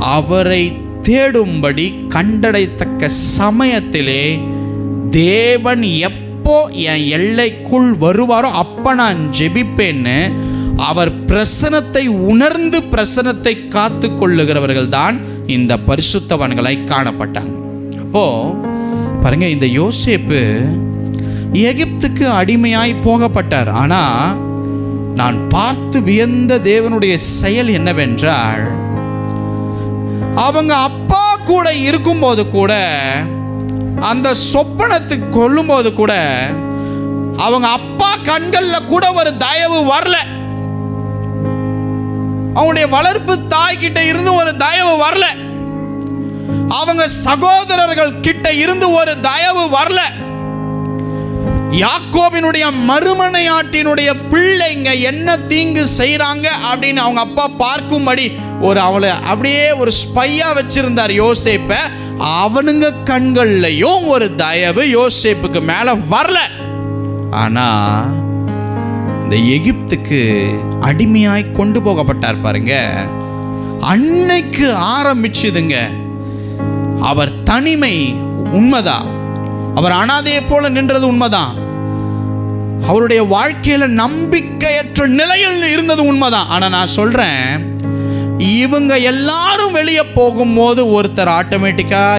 அவரை தேடும்படி கண்டடைத்தக்க சமயத்திலே தேவன் எப்போ என் எல்லைக்குள் வருவாரோ அப்போ நான் ஜெபிப்பேன்னு அவர் பிரசனத்தை உணர்ந்து பிரசனத்தை காத்து கொள்ளுகிறவர்கள் தான் இந்த பரிசுத்தவன்களை காணப்பட்டாங்க. அப்போ பாருங்க இந்த யோசேப்பு எகிப்துக்கு அடிமையாய் போகப்பட்டார். ஆனால் நான் பார்த்து வியந்த தேவனுடைய செயல் என்னவென்றால் அவங்க அப்பா கூட இருக்கும்போது கூட அந்த சொப்பனத்துக்கு கொல்லும்போது கூட அவங்க அப்பா கண்களில் கூட ஒரு தயவு வரல. அவங்களுடைய வளர்ப்பு தாய் கிட்ட இருந்து ஒரு தயவு வரல. அவங்க சகோதரர்கள் கிட்ட இருந்து ஒரு தயவு வரல. யாக்கோவினுடைய மறுமனையாட்டினுடைய பிள்ளைங்க என்ன தீங்கு செய்கிறாங்க அப்படின்னு அவங்க அப்பா பார்க்கும்படி ஒரு அவளை அப்படியே ஒரு ஸ்பையா வச்சிருந்தார் யோசேப்ப. அவனுங்க கண்கள்லையும் ஒரு தயவு யோசேப்புக்கு மேல வரல. ஆனா இந்த எகிப்துக்கு அடிமையாய் கொண்டு போகப்பட்டார் பாருங்க. அன்னைக்கு ஆரம்பிச்சுதுங்க. அவர் தனிமை உண்மைதான். அவர் அனாதையை போல நின்றது உண்மைதான். அவருடைய வாழ்க்கையில் நம்பிக்கையற்ற நிலையில் இருந்தது உண்மைதான். ஆனா நான் சொல்றேன் இவங்க எல்லாரும் வெளியே போகும்போது ஒருத்தர் ஆட்டோமேட்டிக்கா